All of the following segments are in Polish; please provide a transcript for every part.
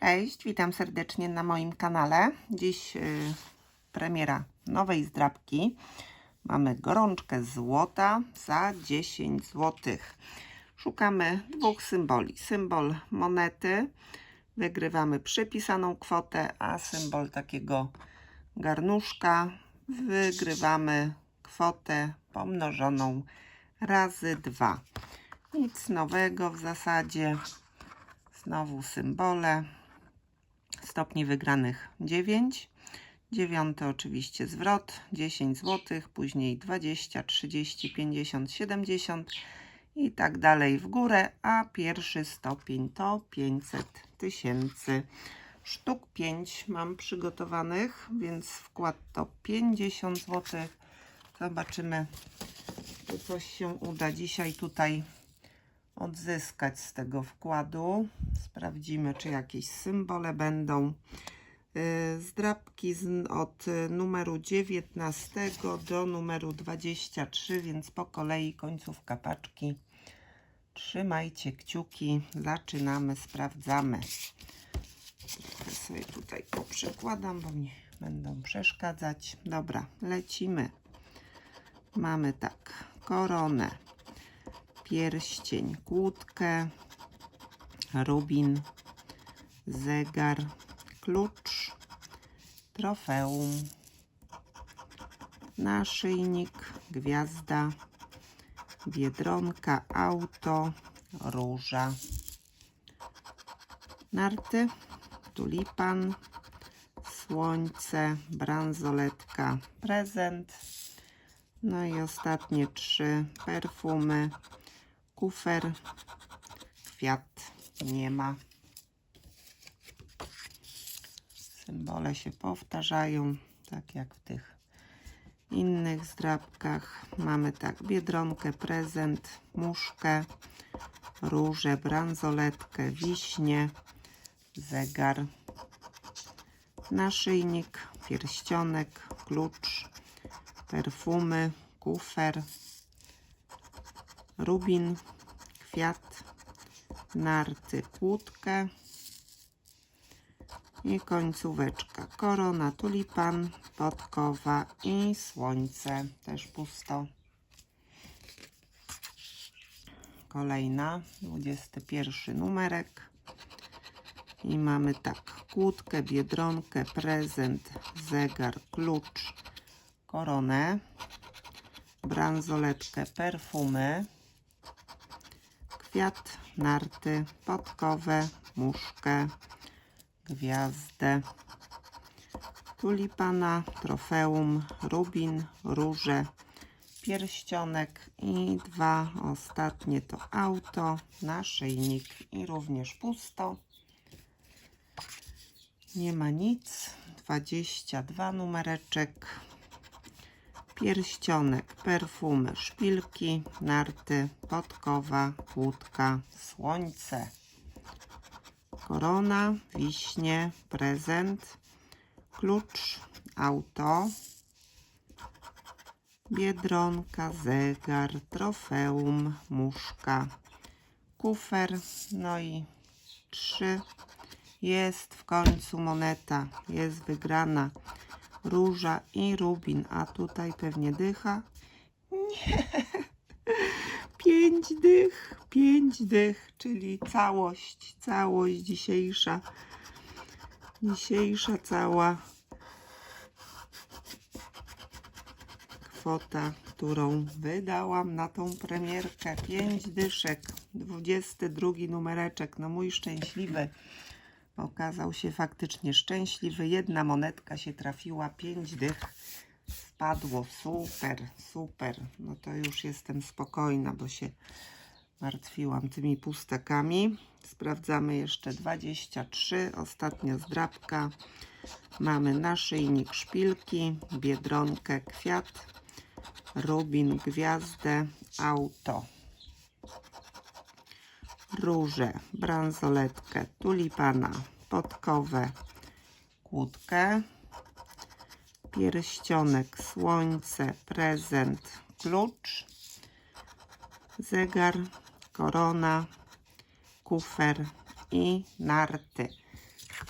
Cześć, witam serdecznie na moim kanale. Dziś y, premiera nowej zdrabki. Mamy gorączkę złota za 10 zł. Szukamy dwóch symboli. Symbol monety, wygrywamy przypisaną kwotę, a symbol takiego garnuszka wygrywamy kwotę pomnożoną razy 2. Nic nowego w zasadzie. Znowu symbole. Stopni wygranych 9. Dziewiąty oczywiście zwrot 10 zł, później 20, 30, 50, 70 i tak dalej w górę, a pierwszy stopień to 500 tysięcy. Sztuk 5 mam przygotowanych, więc wkład to 50 zł. Zobaczymy, czy coś się uda dzisiaj tutaj odzyskać z tego wkładu. Sprawdzimy, czy jakieś symbole będą. Yy, Zdrabki od y, numeru 19 do numeru 23, więc po kolei końcówka paczki. Trzymajcie kciuki, zaczynamy, sprawdzamy. Trochę sobie tutaj poprzekładam, bo mi będą przeszkadzać. Dobra, lecimy. Mamy tak, koronę, pierścień, kłódkę, rubin, zegar, klucz, trofeum, naszyjnik, gwiazda, biedronka, auto, róża, narty, tulipan, słońce, bransoletka, prezent. No i ostatnie trzy perfumy, kufer, kwiat nie ma. Symbole się powtarzają, tak jak w tych innych zdrabkach. Mamy tak, biedronkę, prezent, muszkę, różę, bransoletkę, wiśnie, zegar, naszyjnik, pierścionek, klucz, perfumy, kufer, rubin, kwiat, narty, kłódkę i końcóweczka. Korona, tulipan, podkowa i słońce. Też pusto. Kolejna, 21 numerek. I mamy tak, kłódkę, biedronkę, prezent, zegar, klucz, koronę, bransoletkę, perfumy, kwiat, narty, podkowę, muszkę, gwiazdę, tulipana, trofeum, rubin, róże, pierścionek i dwa ostatnie to auto, naszyjnik i również pusto. Nie ma nic. 22 numereczek. Pierścionek, perfumy, szpilki, narty, podkowa, kłódka, słońce. Korona, wiśnie, prezent, klucz, auto, biedronka, zegar, trofeum, muszka, kufer, no i trzy. Jest w końcu moneta, jest wygrana róża i rubin, a tutaj pewnie dycha. Nie, pięć dych, pięć dych, czyli całość, całość dzisiejsza, dzisiejsza cała kwota, którą wydałam na tą premierkę. Pięć dyszek, 22 numereczek, no mój szczęśliwy. Okazał się faktycznie szczęśliwy. Jedna monetka się trafiła, pięć dych spadło. Super, super. No to już jestem spokojna, bo się martwiłam tymi pustakami. Sprawdzamy jeszcze 23. Ostatnia zdrabka. Mamy naszyjnik szpilki, biedronkę, kwiat, rubin, gwiazdę, auto różę, bransoletkę, tulipana, podkowę, kłódkę, pierścionek, słońce, prezent, klucz, zegar, korona, kufer i narty.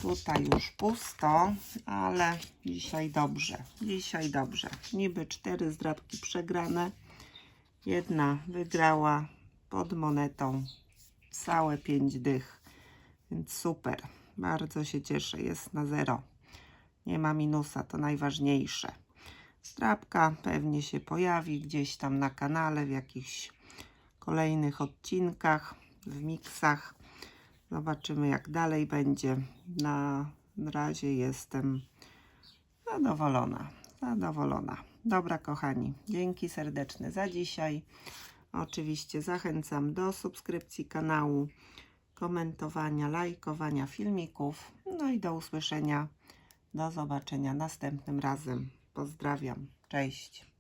Tutaj już pusto, ale dzisiaj dobrze. Dzisiaj dobrze. Niby cztery zdrabki przegrane. Jedna wygrała pod monetą całe pięć dych. Więc super. Bardzo się cieszę. Jest na zero. Nie ma minusa, to najważniejsze. Strapka pewnie się pojawi gdzieś tam na kanale, w jakichś kolejnych odcinkach, w miksach. Zobaczymy, jak dalej będzie. Na razie jestem zadowolona. Zadowolona. Dobra, kochani, dzięki serdeczne za dzisiaj. Oczywiście zachęcam do subskrypcji kanału, komentowania, lajkowania filmików. No i do usłyszenia. Do zobaczenia następnym razem. Pozdrawiam. Cześć.